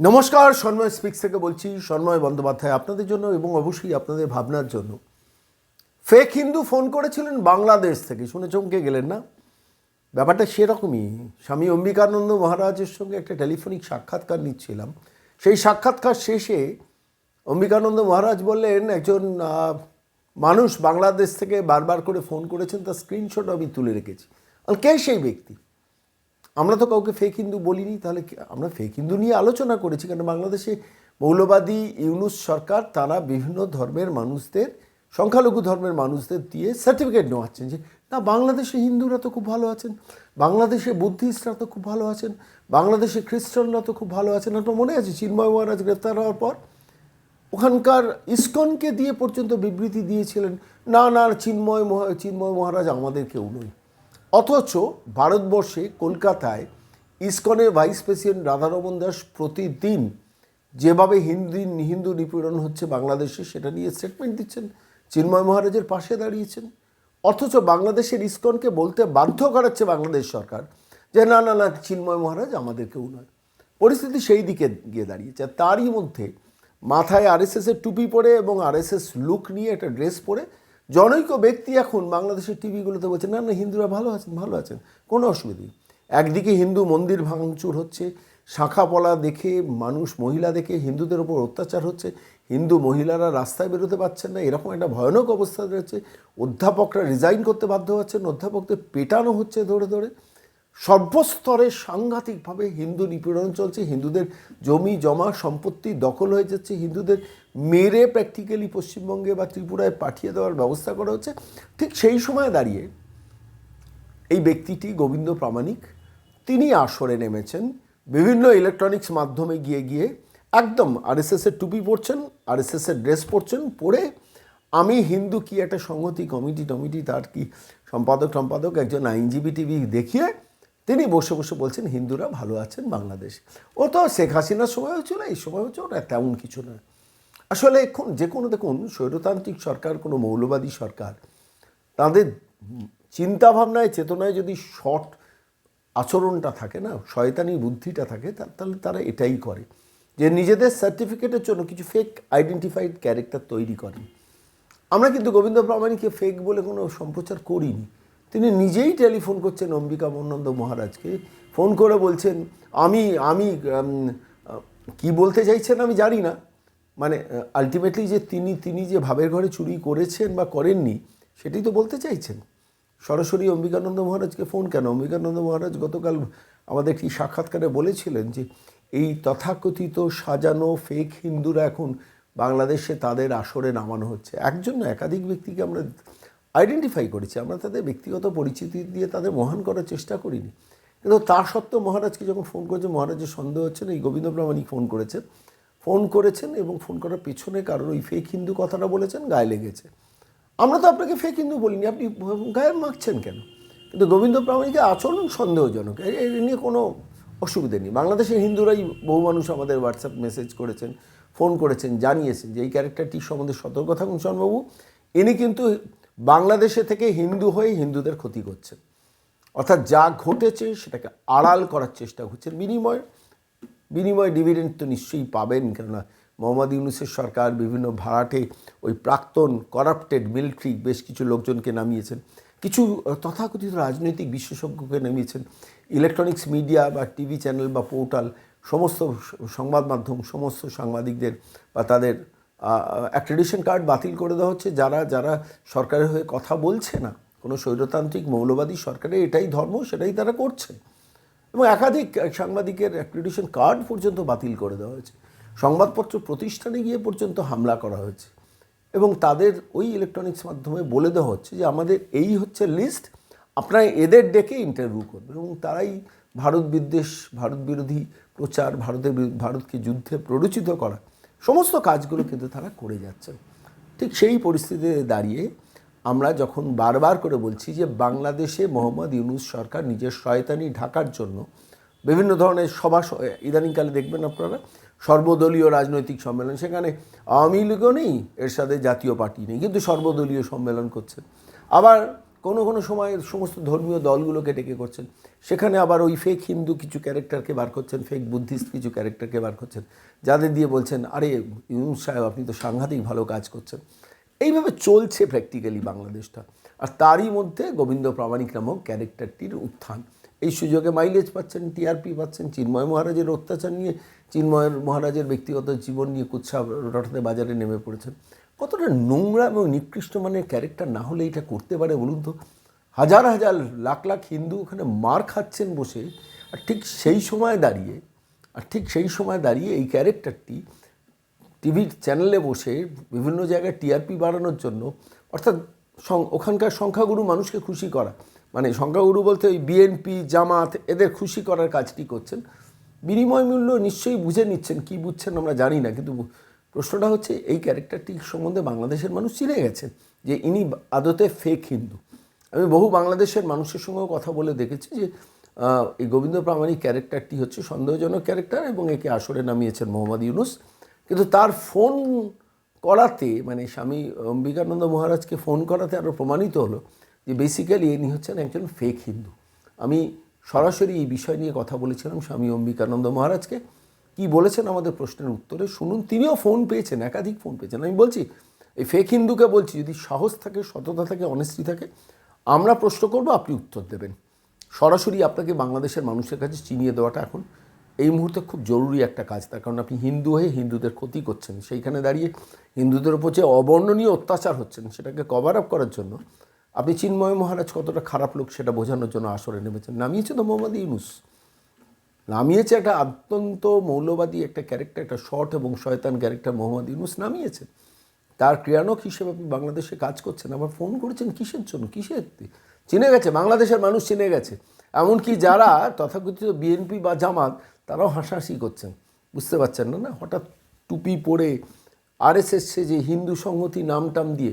নমস্কার, সন্ময় স্পিক্স থেকে বলছি, সন্ময় বন্দ্যোপাধ্যায় আপনাদের জন্য এবং অবশ্যই আপনাদের ভাবনার জন্য। ফেক হিন্দু ফোন করেছিলেন বাংলাদেশ থেকে, শুনে চমকে গেলেন না? ব্যাপারটা সেরকমই। স্বামী অম্বিকানন্দ মহারাজের সঙ্গে একটা টেলিফোনিক সাক্ষাৎকার নিচ্ছিলাম। সেই সাক্ষাৎকার শেষে অম্বিকানন্দ মহারাজ বললেন, একজন মানুষ বাংলাদেশ থেকে বারবার করে ফোন করেছেন, তার স্ক্রিনশট আমি তুলে রেখেছি। কে সেই ব্যক্তি? আমরা তো কাউকে ফেক হিন্দু বলিনি, তাহলে আমরা ফেক হিন্দু নিয়ে আলোচনা করেছি কারণ বাংলাদেশে মৌলবাদী ইউনুস সরকার তারা বিভিন্ন ধর্মের মানুষদের, সংখ্যালঘু ধর্মের মানুষদের দিয়ে সার্টিফিকেট নেওয়াচ্ছেন যে, না, বাংলাদেশে হিন্দুরা তো খুব ভালো আছেন, বাংলাদেশে বুদ্ধিস্টরা তো খুব ভালো আছেন, বাংলাদেশে খ্রিস্টানরা তো খুব ভালো আছেন, আপনার মনে আছে চিন্ময় মহারাজ গ্রেপ্তার হওয়ার পর? ওখানকার ইস্কনকে দিয়ে পর্যন্ত বিবৃতি দিয়েছিলেন, না না, চিন্ময় চিন্ময় মহারাজ আমাদের কেউ নয়। অথচ ভারতবর্ষে কলকাতায় ইসকনের ভাইস প্রেসিডেন্ট রাধারমন দাস প্রতিদিন যেভাবে হিন্দু হিন্দু নিপীড়ন হচ্ছে বাংলাদেশে, সেটা নিয়ে স্টেটমেন্ট দিচ্ছেন। চিন্ময় মহারাজের পাশে দাঁড়িয়েছেন। অথচ বাংলাদেশের ইসকনকে বলতে বাধ্য করাচ্ছে বাংলাদেশ সরকার যে, না না না, চিন্ময় মহারাজ আমাদের কেউ নয়। পরিস্থিতি সেই দিকে গিয়ে দাঁড়িয়েছে। তারই মধ্যে মাথায় আরএসএস এর টুপি পরে এবং আরএসএস লুক নিয়ে একটা ড্রেস পরে জনৈক ব্যক্তি এখন বাংলাদেশের টিভিগুলোতে বলছে, না না, হিন্দুরা ভালো আছেন ভালো আছেন, কোনো অসুবিধে একদিকে হিন্দু মন্দির ভাঙচুর হচ্ছে শাখা পলা দেখে মানুষ, মহিলা দেখে হিন্দুদের ওপর অত্যাচার হচ্ছে, হিন্দু মহিলারা রাস্তায় বেরোতে পারছেন না, এরকম একটা ভয়ানক অবস্থা রয়েছে। অধ্যাপকরা রিজাইন করতে বাধ্য হচ্ছেন, অধ্যাপকদের পেটানো হচ্ছে ধরে ধরে। সর্বস্তরে সাংঘাতিকভাবে হিন্দু নিপীড়ন চলছে। হিন্দুদের জমি, জমা, সম্পত্তি দখল হয়ে যাচ্ছে। হিন্দুদের মেরে প্র্যাকটিক্যালি পশ্চিমবঙ্গে বা ত্রিপুরায় পাঠিয়ে দেওয়ার ব্যবস্থা করা হচ্ছে। ঠিক সেই সময় দাঁড়িয়ে এই ব্যক্তিটি গোবিন্দ প্রামাণিক, তিনি আসরে নেমেছেন। বিভিন্ন ইলেকট্রনিক্স মাধ্যমে গিয়ে গিয়ে একদম আরএসএসের টুপি পরছেন আরএসএসের ড্রেস পরছেন, পরে আমি হিন্দু কি একটা সংহতি কমিটি টমিটি তার কি সম্পাদক সম্পাদক একজন আইনজীবী টিভি দেখিয়ে তিনি বসে বসে বলছেন, হিন্দুরা ভালো আছেন বাংলাদেশ। ও তো শেখ হাসিনার সময় হচ্ছিল এই সময় হচ্ছে ওটা তেমন কিছু নয় আসলে এখন যে কোনো, দেখুন, স্বৈরতান্ত্রিক সরকার, কোনো মৌলবাদী সরকার, তাদের চিন্তাভাবনায়, চেতনায় যদি শর্ট আচরণটা থাকে না, শয়তানি বুদ্ধিটা থাকে তাহলে তারা এটাই করে যে নিজেদের সার্টিফিকেটের জন্য কিছু ফেক আইডেন্টিফাইড ক্যারেক্টার তৈরি করেন আমরা কিন্তু গোবিন্দ প্রামাণিককে ফেক বলে কোনো সম্প্রচার করিনি। তিনি নিজেই টেলিফোন করছেন অম্বিকা মন্নন্দ মহারাজকে। ফোন করে বলছেন, আমি আমি কি বলতে চাইছেন আমি জানি না। মানে আলটিমেটলি যে তিনি তিনি যে ভাবের ঘরে চুরি করেছেন বা করেননি সেটাই তো বলতে চাইছেন। সরাসরি অম্বিকানন্দ মহারাজকে ফোন কেন? অম্বিকানন্দ মহারাজ গতকাল আমাদের একটি সাক্ষাৎকারে বলেছিলেন যে, এই তথাকথিত সাজানো ফেক হিন্দুরা এখন বাংলাদেশে তাদের আসরে নামানো হচ্ছে। একজন না একাধিক ব্যক্তিকে আমরা আইডেন্টিফাই করেছি। আমরা তাদের ব্যক্তিগত পরিচিতি দিয়ে তাদের মহান করার চেষ্টা করিনি। কিন্তু তা সত্ত্বেও মহারাজকে যখন ফোন করেছে, মহারাজের সন্দেহ হচ্ছেন এই গোবিন্দ প্রামাণিক ফোন করেছেন ফোন করেছেন এবং ফোন করার পেছনে কারোর ওই ফেক হিন্দু কথাটা বলেছেন, গায়ে লেগেছে। আমরা তো আপনাকে ফেক হিন্দু বলিনি, আপনি গায়ে মাখছেন কেন? কিন্তু গোবিন্দ প্রামাণিকের আচরণ সন্দেহজনক, এ নিয়ে কোনো অসুবিধা নেই। বাংলাদেশের হিন্দুরাই বহু মানুষ আমাদের হোয়াটসঅ্যাপ মেসেজ করেছেন ফোন করেছেন, জানিয়েছেন যে এই ক্যারেক্টারটির সম্বন্ধে সতর্ক থাকুন শর্মাবু ইনি কিন্তু বাংলাদেশে থেকে হিন্দু হয়ে হিন্দুদের ক্ষতি করছেন অর্থাৎ যা ঘটেছে সেটাকে আড়াল করার চেষ্টা করছেন বিনিময়। বিনিময় ডিভিডেন্ড তো নিশ্চয়ই পাবেন, কেননা মোহাম্মদ ইউনুসের সরকার বিভিন্ন ভাড়াটে ওই প্রাক্তন করাপ্টেড মিলিটারি বেশ কিছু লোকজনকে নামিয়েছেন। কিছু তথাকথিত রাজনৈতিক বিশেষজ্ঞকে নামিয়েছেন। ইলেকট্রনিক্স মিডিয়া বা টিভি চ্যানেল বা পোর্টাল সমস্ত সংবাদ মাধ্যম, সমস্ত সাংবাদিকদের বা তাদের অ্যাক্রেডিশন কার্ড বাতিল করে দেওয়া হচ্ছে। যারা যারা সরকারের হয়ে কথা বলছে না, কোনো স্বৈরতান্ত্রিক, মৌলবাদী সরকারের এটাই ধর্ম, সেটাই তারা করছে। এবং একাধিক সাংবাদিকের অ্যাক্রিডিশন কার্ড পর্যন্ত বাতিল করে দেওয়া হয়েছে। সংবাদপত্র প্রতিষ্ঠানে গিয়ে পর্যন্ত হামলা করা হয়েছে। এবং তাদের ওই ইলেকট্রনিক্স মাধ্যমে বলে দেওয়া হচ্ছে যে, আমাদের এই হচ্ছে লিস্ট আপনারা এদের ডেকে ইন্টারভিউ করবেন এবং তারাই ভারত বিদ্বেষ, ভারত বিরোধী প্রচার, ভারতের ভারতকে যুদ্ধে প্ররোচিত করা। সমস্ত কাজগুলো কিন্তু তারা করে যাচ্ছেন। ঠিক সেই পরিস্থিতিতে দাঁড়িয়ে আমরা যখন বারবার করে বলছি যে বাংলাদেশে মোহাম্মদ ইউনুস সরকার নিজের শয়তানি ঢাকার জন্য বিভিন্ন ধরনের সভা ইদানিংকালে দেখবেন আপনারা, সর্বদলীয় রাজনৈতিক সম্মেলন, সেখানে আওয়ামী লীগও নেই এর সাথে জাতীয় পার্টি নেই, কিন্তু সর্বদলীয় সম্মেলন করছে। আবার কোনো কোনো সময় সমস্ত ধর্মীয় দলগুলোকে ডেকে করছেন। সেখানে আবার ওই ফেক হিন্দু কিছু ক্যারেক্টারকে বার করছেন ফেক বুদ্ধিস্ট কিছু ক্যারেক্টারকে বার করছেন, যাদের দিয়ে বলছেন, আরে, ইউনুস সাহেব, আপনি তো সাংঘাতিক ভালো কাজ করছেন। এইভাবে চলছে প্র্যাকটিক্যালি বাংলাদেশটা। আর তারই মধ্যে গোবিন্দ প্রামাণিক নামক ক্যারেক্টারটির উত্থান। এই সুযোগে মাইলেজ পাচ্ছেন টিআরপি পাচ্ছেন, চিন্ময় মহারাজের অত্যাচার নিয়ে চিন্ময় মহারাজের ব্যক্তিগত জীবন নিয়ে কুৎসা রটাতে বাজারে নেমে পড়েছেন। কতটা নোংরা এবং নিকৃষ্ট মানের ক্যারেক্টার না হলে এটা করতে পারে বলুন তো? হাজার হাজার লাখ লাখ হিন্দু ওখানে মার খাচ্ছেন বসে, আর ঠিক সেই সময় দাঁড়িয়ে, আর ঠিক সেই সময় দাঁড়িয়ে এই ক্যারেক্টারটি টিভির চ্যানেলে বসে বিভিন্ন জায়গায় টিআরপি বাড়ানোর জন্য, অর্থাৎ ওখানকার সংখ্যাগুরু মানুষকে খুশি করা মানে সংখ্যাগুরু বলতে ওই বিএনপি জামাত, এদের খুশি করার কাজটি করছেন। বিনিময় মূল্য নিশ্চয়ই বুঝে নিচ্ছেন, কি বুঝছেন আমরা জানি না, কিন্তু প্রশ্নটা হচ্ছে, এই ক্যারেক্টারটি সম্বন্ধে বাংলাদেশের মানুষ চিনে গেছেন যে ইনি আদতে ফেক হিন্দু। আমি বহু বাংলাদেশের মানুষের সঙ্গেও কথা বলে দেখেছি যে এই গোবিন্দ প্রামাণিক ক্যারেক্টারটি হচ্ছে সন্দেহজনক ক্যারেক্টার এবং একে আসরে নামিয়েছেন মোহাম্মদ ইউনুস। কিন্তু তার ফোন করাতে মানে স্বামী অম্বিকানন্দ মহারাজকে ফোন করাতে আরও প্রমাণিত হলো যে বেসিক্যালি ইনি হচ্ছেন একজন ফেক হিন্দু। আমি সরাসরি এই বিষয় নিয়ে কথা বলেছিলাম স্বামী অম্বিকানন্দ মহারাজকে। কি বলেছেন আমাদের প্রশ্নের উত্তরে? শুনুন, তিনিও ফোন পেয়েছেন, একাধিক ফোন পেয়েছেন। আমি বলছি, এই ফেক হিন্দুকে বলছি, যদি সাহস থাকে, সততা থাকে অনেস্টি থাকে, আমরা প্রশ্ন করব, আপনি উত্তর দেবেন। সরাসরি আপনাকে বাংলাদেশের মানুষের কাছে চিনিয়ে দেওয়াটা এখন এই মুহূর্তে খুব জরুরি একটা কাজ, তার কারণ আপনি হিন্দু হয়ে হিন্দুদের ক্ষতি করছেন। সেইখানে দাঁড়িয়ে হিন্দুদের উপর যে অবর্ণনীয় অত্যাচার হচ্ছেন, সেটাকে কভার আপ করার জন্য আপনি চিন্ময় মহারাজ কতটা খারাপ লোক, সেটা বোঝানোর জন্য আসরে নেমেছেন। নামিয়েছে তো মোহাম্মদ ইউনুস। নামিয়েছে একটা অত্যন্ত মৌলবাদী একটা ক্যারেক্টার একটা শর্ট এবং শয়তান ক্যারেক্টার মোহাম্মদ ইউনুস নামিয়েছেন তার ক্রিয়ানক হিসেবে আপনি বাংলাদেশে কাজ করছেন, আবার ফোন করেছেন কিসের জন্য? কিসের চিনে গেছে, বাংলাদেশের মানুষ চিনে গেছে। এমনকি যারা তথাকথিত বিএনপি বা জামাত, তারাও হাসাহাসি করছেন। বুঝতে পারছেন না না? হঠাৎ টুপি পরে আর আরএসএস যে হিন্দু সংহতি নাম টাম দিয়ে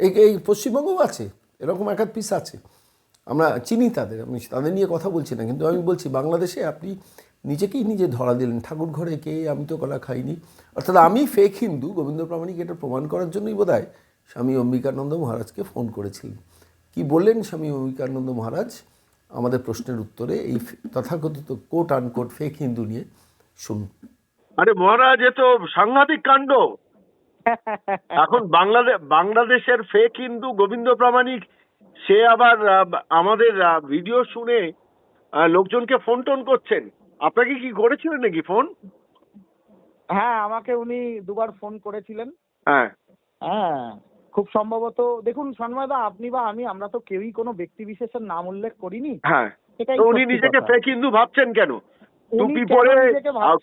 এই এই পশ্চিমবঙ্গও আছে, এরকম এক পিস আছে। আমরা চিনি তাদের আমি তাদের নিয়ে কথা বলছি না কিন্তু আমি বলছি বাংলাদেশে আপনি নিজেকেই নিজে ধরা দিলেন। ঠাকুর ঘরে কে আমি তো কলা খাইনি। অর্থাৎ আমি ফেক হিন্দু গোবিন্দ প্রামাণিক এটা প্রমাণ করার জন্যই বোধ হয় স্বামী অম্বিকানন্দ মহারাজকে ফোন করেছিলেন কি বললেন স্বামী অম্বিকানন্দ মহারাজ? আমাদের প্রশ্নের উত্তরে এই তথাকথিত কোট আনকোট ফেক হিন্দু নিয়ে শুনুন। আরে মহারাজ এ তো সাংঘাতিক কাণ্ড। এখন বাংলাদেশ বাংলাদেশের ফেক হিন্দু গোবিন্দ প্রামাণিক সে আবার আমাদের ভিডিও শুনে লোকজনকে ফোন টোন করছেন। আপনাকে কি করেছিলেন নাকি ফোন হ্যাঁ আমাকে উনি দুবার ফোন করেছিলেন। হ্যাঁ। হ্যাঁ খুব সম্ভবত দেখুন সন্ময়দা আপনি বা আমি আমরা তো কেউই কোনো ব্যক্তি বিশেষের নাম উল্লেখ করিনি। হ্যাঁ। উনি নিজেকে। ফেক হিন্দু ভাবছেন কেন? টুপি পরে?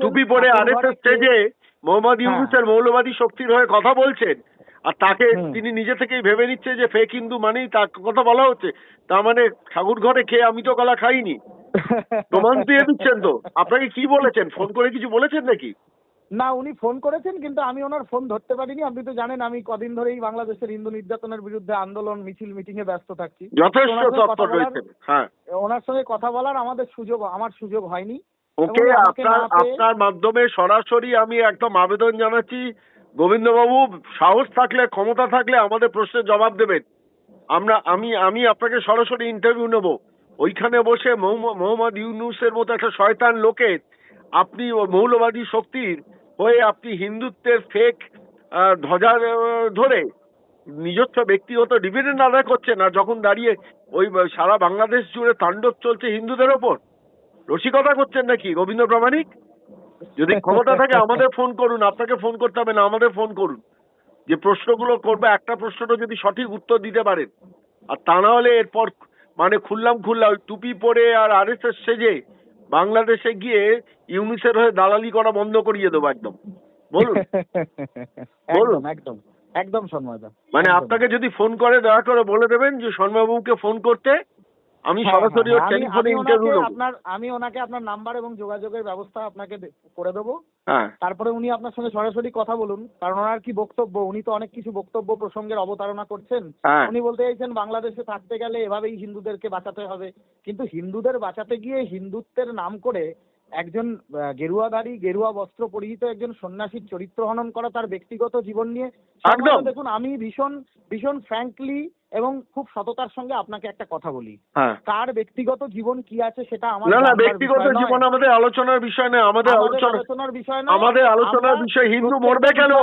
টুপি পরে আরএসএস স্টেজে মোহাম্মদ হ্যাঁ। ইউনুসের মৌলবাদী শক্তির হয়ে কথা বলছেন। আর তাকে তিনি নিজে থেকেই ভেবে নিচ্ছে যে ফেক হিন্দু মানেই তার কথা বলা হচ্ছে। তার মানে ঠাকুর ঘরে খেয়ে আমি তো কলা খাইনি। প্রমাণ দিয়ে দিচ্ছেন তো। আপনাকে কি বলেছেন? ফোন করে কিছু বলেছেন নাকি? না উনি ফোন করেছেন কিন্তু আমি ওনার ফোন ধরতে পারিনি। আপনি তো জানেন আমি কদিন ধরেই বাংলাদেশের হিন্দু নির্যাতনের বিরুদ্ধে আন্দোলন মিছিল মিটিং এ ব্যস্ত থাকছি। হ্যাঁ। ওনার সঙ্গে কথা বলার আমাদের সুযোগ আমার সুযোগ হয়নি। ওকে আপনার আপনার মাধ্যমে সরাসরি আমি একদম আবেদন জানাচ্ছি। গোবিন্দবাবু, সাহস থাকলে, ক্ষমতা থাকলে আমাদের প্রশ্নের জবাব দেবেন। আমরা, আমি আমি আপনাকে সরাসরি ইন্টারভিউ নেব। ওইখানে বসে মোহাম্ম- মোহাম্মদ ইউনুসের মতো একটা শয়তান লোকের আপনি মৌলবাদী শক্তির হয়ে আপনি হিন্দুত্বের ফেক ধ্বজা ধরে নিজস্ব ব্যক্তিগত ডিভিডেন্ড আদায় করছেন না যখন দাঁড়িয়ে ওই সারা বাংলাদেশ জুড়ে তাণ্ডব চলছে হিন্দুদের ওপর। রসিকতা করছেন নাকি গোবিন্দ প্রামাণিক? যদি ক্ষমতা থাকে আমাদের ফোন করুন আপনাকে ফোন করতে হবে না আমাদের ফোন করুন। যে প্রশ্নগুলো করবে একটা প্রশ্নটা যদি সঠিক উত্তর দিতে পারেন আর তা না হলে এরপর মানে খুললাম খুললাম ওই টুপি পরে আর আরএসএস সেজে বাংলাদেশে গিয়ে ইউনিসের হয়ে দালালি করা বন্ধ করিয়ে দেবো একদম। বলুন। বলুন। একদম একদম সন্ময়দা মানে আপনাকে যদি ফোন করে দয়া করে বলে দেবেন যে শর্মাবাবুকে ফোন করতে আমি হ্যাঁ, সরাসরি ওর হ্যাঁ, টেলিফোনে ইন্টারভিউ নেব আপনার আমি ওনাকে আপনার নাম্বার এবং যোগাযোগের ব্যবস্থা আপনাকে করে দেবো। হ্যাঁ। তারপরে উনি আপনার সঙ্গে সরাসরি কথা বলুন কারণ ওনার কি বক্তব্য উনি তো অনেক কিছু বক্তব্য প্রসঙ্গের অবতারণা করছেন। হ্যাঁ। উনি বলতে চাইছেন বাংলাদেশে থাকতে গেলে এভাবেই হিন্দুদেরকে বাঁচাতে হবে। কিন্তু হিন্দুদের বাঁচাতে গিয়ে হিন্দুত্বের নাম করে একজন গেরুয়াধারী গেরুয়া বস্ত্র পরিহিত একজন সন্ন্যাসীর চরিত্র হনন করা তার ব্যক্তিগত জীবন নিয়ে। দেখুন আমি ভীষণ ভীষণ ফ্র্যাঙ্কলি এবং খুব সততার সঙ্গে আপনাকে একটা কথা বলি। হ্যাঁ। কার ব্যক্তিগত জীবন কি আছে সেটা আমার না না ব্যক্তিগত জীবন আমাদের আলোচনার বিষয় নয় আমাদের আলোচনার বিষয় নয়। আমাদের আলোচনার বিষয় হিন্দু মরবে কেন?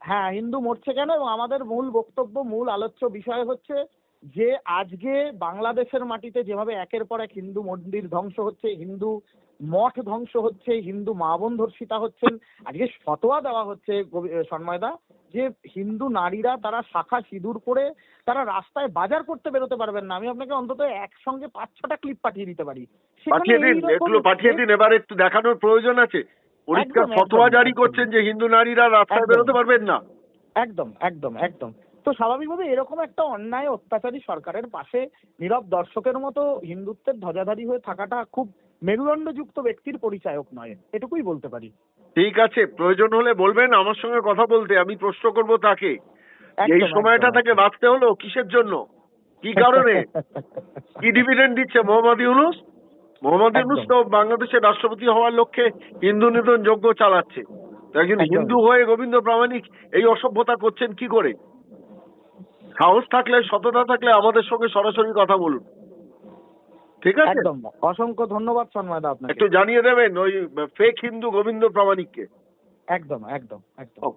হ্যাঁ হিন্দু মরছে কেন? এবং আমাদের মূল বক্তব্য মূল আলোচ্য বিষয় হচ্ছে যে আজকে বাংলাদেশের মাটিতে যেভাবে একের পর এক হিন্দু মন্দির ধ্বংস হচ্ছে হিন্দু মঠ ধ্বংস হচ্ছে হিন্দু মা বোন ধর্ষিতা হচ্ছেন। আজকে ফতোয়া দেওয়া হচ্ছে সন্ময়দা যে হিন্দু নারীরা তারা শাখা সিঁদুর পরে তারা রাস্তায় বাজার করতে বেরোতে পারবেন না। আমি আপনাকে অন্তত একসঙ্গে পাঁচ ছটা ক্লিপ পাঠিয়ে দিতে পারি। পাঠিয়ে দিন এগুলো পাঠিয়ে দিন। এবার একটু দেখানোর প্রয়োজন আছে। একদম, ফতোয়া জারি করছেন যে হিন্দু নারীরা রাস্তায় বেরোতে পারবেন না। একদম একদম একদম। তো স্বাভাবিকভাবে এরকম একটা অন্যায় অত্যাচারী সরকারের পাশে নীরব দর্শকের মতো হিন্দুত্বের ধ্বজাধারী হয়ে থাকাটা খুব মেরুদণ্ডযুক্ত ব্যক্তির পরিচায়ক নয় এটুকুই বলতে পারি। ঠিক আছে প্রয়োজন হলে বলবেন আমার সঙ্গে কথা বলতে আমি প্রশ্ন করব তাকে। এই সময়টা তাকে বাঁচতে হলো কিসের জন্য? কি কারণে? কি ডিভিডেন্ড দিচ্ছে মোহাম্মদ ইউনুস? মোহাম্মদ ইউনুস তো বাংলাদেশের রাষ্ট্রপতি হওয়ার লক্ষ্যে হিন্দু নিধন যজ্ঞ চালাচ্ছে। একজন হিন্দু হয়ে গোবিন্দ প্রামাণিক এই অসভ্যতা করছেন কি করে? সাহস থাকলে সততা থাকলে আমাদের সঙ্গে সরাসরি কথা বলুন। ঠিক আছে? একদম অসংখ্য ধন্যবাদ সন্ময়দা আপনাকে। একটু জানিয়ে দেবেন ওই ফেক হিন্দু গোবিন্দ প্রামাণিককে। একদম একদম একদম।